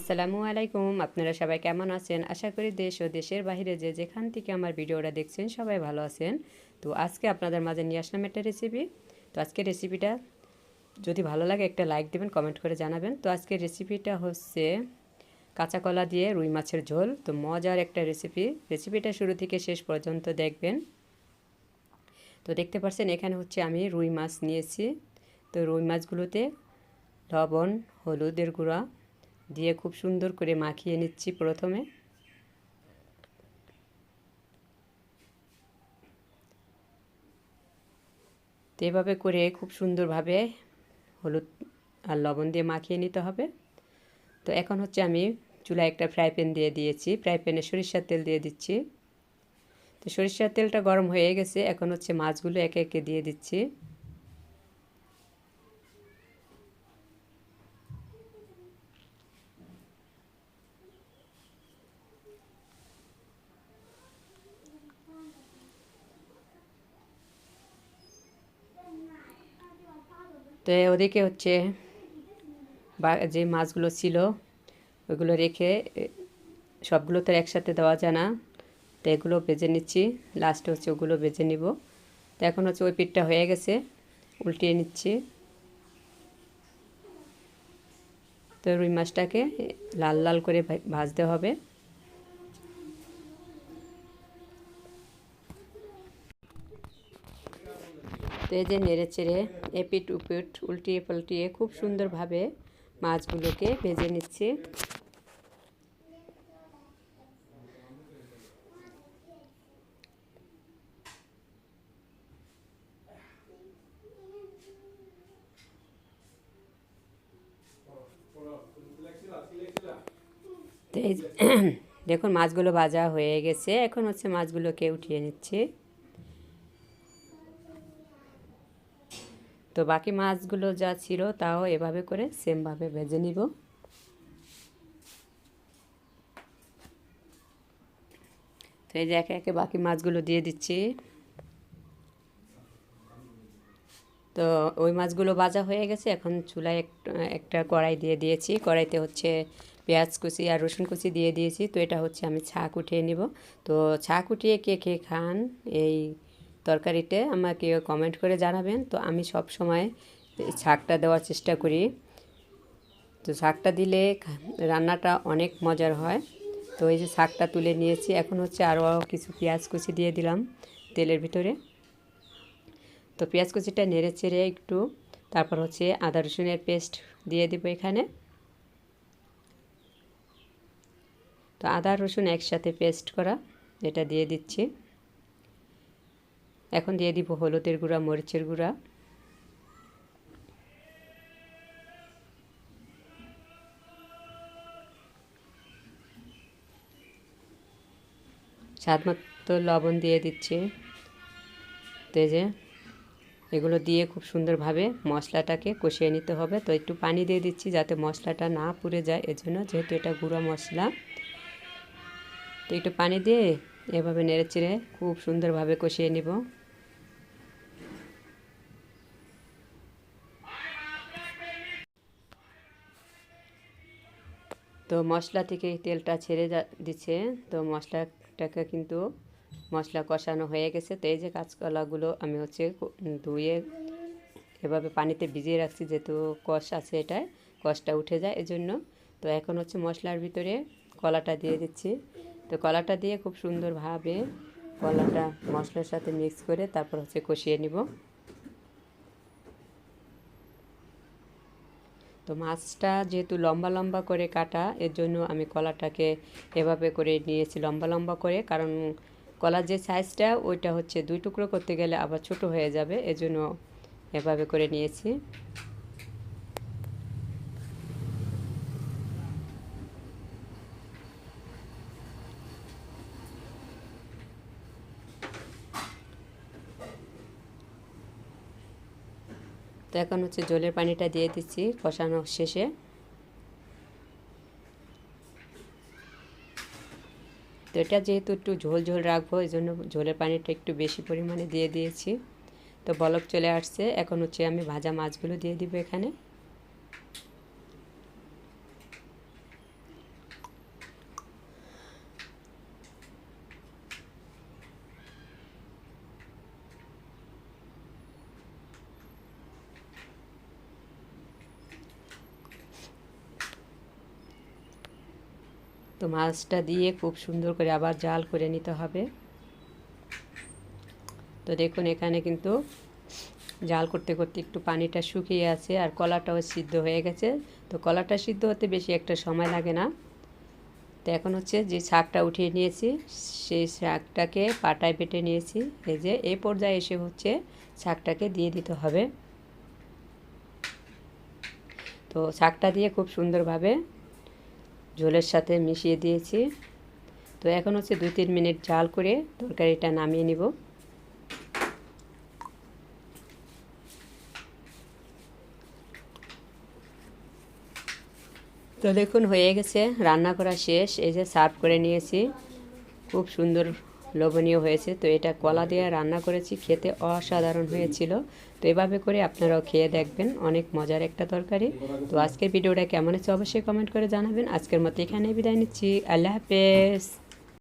আসসালামু আলাইকুম, আপনারা সবাই কেমন আছেন? আশা করি দেশ ও দেশের বাইরে যে যেখান থেকে আমার ভিডিওটা দেখছেন সবাই ভালো আছেন। তো আজকে আপনাদের মাঝে নিয়ে আসলাম একটা রেসিপি তো আজকে রেসিপিটা যদি ভালো লাগে একটা লাইক দেবেন কমেন্ট করে জানাবেন। তো আজকে রেসিপিটা হচ্ছে কাঁচা কলা দিয়ে রুই মাছের ঝোল। তো মজার একটা রেসিপি রেসিপিটা শুরু থেকে শেষ পর্যন্ত দেখবেন। তো দেখতে পাচ্ছেন, এখানে হচ্ছে আমি রুই মাছ নিয়েছি। তো রুই মাছগুলোতে লবণ, হলুদের গুঁড়া দিয়ে খুব সুন্দর করে মাখিয়ে নিচ্ছি প্রথমে। তো এভাবে করে খুব সুন্দরভাবে হলুদ আর লবণ দিয়ে মাখিয়ে নিতে হবে। তো এখন হচ্ছে আমি চুলায় একটা ফ্রাই প্যান দিয়ে দিয়েছি। ফ্রাই প্যানে সরিষার তেল দিয়ে দিচ্ছি। তো সরিষার তেলটা গরম হয়ে গেছে। এখন হচ্ছে মাছগুলো একে একে দিয়ে দিচ্ছি। তো ওদিকে হচ্ছে যে মাছগুলো ছিল ওইগুলো রেখে সবগুলো তো একসাথে দেওয়া যায় না। তো এগুলো বেজে নিচ্ছি। লাস্টে হচ্ছে ওগুলো বেজে নিব। তো এখন হচ্ছে ওই পিঠটা হয়ে গেছে। উল্টিয়ে নিচ্ছি। তো রুই মাছটাকে লাল লাল করে ভাজতে হবে। তো এই যে নেড়ে চেড়ে এপিট উপিট উল্টিয়ে পাল্টিয়ে খুব সুন্দরভাবে মাছগুলোকে ভেজে নিচ্ছি। দেখুন মাছগুলো ভাজা হয়ে গেছে। এখন হচ্ছে মাছগুলোকে উঠিয়ে নিচ্ছি। তো বাকি মাছগুলো যা ছিল তাও এভাবে করে সেমভাবে ভেজে নিব। তো এই যে একে একে বাকি মাছগুলো দিয়ে দিচ্ছি। তো ওই মাছগুলো ভাজা হয়ে গেছে, এখন চুলায় একটা কড়াই দিয়ে দিয়েছি। কড়াইতে হচ্ছে পেঁয়াজ কুচি আর রসুন কুচি দিয়ে দিয়েছি। তো এটা হচ্ছে আমি ছাক উঠিয়ে নিব। তো ছাক উঠিয়ে কে কে খান এই তরকারিতে আমাকে কমেন্ট করে জানাবেন। তো আমি সব সময় শাকটা দেওয়ার চেষ্টা করি। তো শাকটা দিলে রান্নাটা অনেক মজার হয়। তো এই যে শাকটা তুলে নিয়েছি, এখন হচ্ছে আরও কিছু পেঁয়াজ কুচি দিয়ে দিলাম তেলের ভিতরে। তো পেঁয়াজ কুচিটা নেড়ে চেড়ে একটু, তারপর হচ্ছে আদা রসুনের পেস্ট দিয়ে দেবো এখানে। তো আদা রসুন একসাথে পেস্ট করা, এটা দিয়ে দিচ্ছি। এখন দিয়ে দিব হলুদের গুঁড়া, মরিচের গুঁড়া। স্বাদ মতো লবণ দিয়ে দিচ্ছি। তেজে এগুলো দিয়ে খুব সুন্দরভাবে মশলাটাকে কষিয়ে নিতে হবে। তো একটু পানি দিয়ে দিচ্ছি যাতে মশলাটা না পুড়ে যায়। এজন্য যেহেতু এটা গুঁড়া মশলা, তো একটু পানি দিয়ে এভাবে নেড়ে চেড়ে খুব সুন্দরভাবে কষিয়ে নিব। তো মশলা থেকে তেলটা ছেড়ে যা, দিচ্ছে। তো মশলাটাকে কিন্তু মশলা কষানো হয়ে গেছে। তো এই যে কাঁচকলাগুলো আমি হচ্ছে ধুয়ে এভাবে পানিতে ভিজিয়ে রাখছি যেহেতু কষ আছে এটায়, কষটা উঠে যায় এজন্য। তো এখন হচ্ছে মশলার ভিতরে কলাটা দিয়ে দিচ্ছি। তো কলাটা দিয়ে খুব সুন্দরভাবে কলাটা মশলার সাথে মিক্স করে তারপর হচ্ছে কষিয়ে নিব। তো মাছটা যেহেতু লম্বা লম্বা করে কাটা এর জন্য আমি কলাটাকে এভাবে করে নিয়েছি লম্বা লম্বা করে। কারণ কলার যে সাইজটা ওইটা হচ্ছে দুই টুকরো করতে গেলে আবার ছোট হয়ে যাবে, এজন্য এভাবে করে নিয়েছি। তো এখন হচ্ছে জলের পানিটা দিয়ে দিচ্ছি কষানো শেষে। তো এটা যেহেতু একটু ঝোল ঝোল রাখব, এই জন্য ঝোলের পানিটা একটু বেশি পরিমাণে দিয়ে দিয়েছি। তো বলক চলে আসছে, এখন হচ্ছে আমি ভাজা মাছগুলো দিয়ে দিব এখানে। তো মাছটা দিয়ে খুব সুন্দর করে আবার জাল করে নিতে হবে। তো দেখুন এখানে কিন্তু জাল করতে করতে একটু পানিটা শুকিয়ে আছে আর কলাটাও সিদ্ধ হয়ে গেছে। তো কলাটা সিদ্ধ হতে বেশি একটা সময় লাগে না। তো এখন হচ্ছে যে শাকটা উঠিয়ে নিয়েছি, সেই শাকটাকে পাটায় বেটে নিয়েছি। এই যে এই পর্যায়ে এসে হচ্ছে শাকটাকে দিয়ে দিতে হবে। তো শাকটা দিয়ে খুব সুন্দরভাবে ঝোলের সাথে মিশিয়ে দিয়েছি। তো এখন হচ্ছে দু তিন মিনিট জাল করে তরকারিটা নামিয়ে নিব। তো দেখুন হয়ে গেছে, রান্না করা শেষ, এই যে সার্ভ করে নিয়েছি। খুব সুন্দর লোভনীয় হয়েছে। তো এটা কলা দিয়ে রান্না করেছি, খেতে অসাধারণ হয়েছিল। তো এভাবে করে আপনারাও খেয়ে দেখবেন, অনেক মজার একটা তরকারি। তো আজকের ভিডিওটা কেমন হচ্ছে অবশ্যই কমেন্ট করে জানাবেন। আজকের মতো এখানে বিদায় নিচ্ছি। আল্লাহ হাফেজ।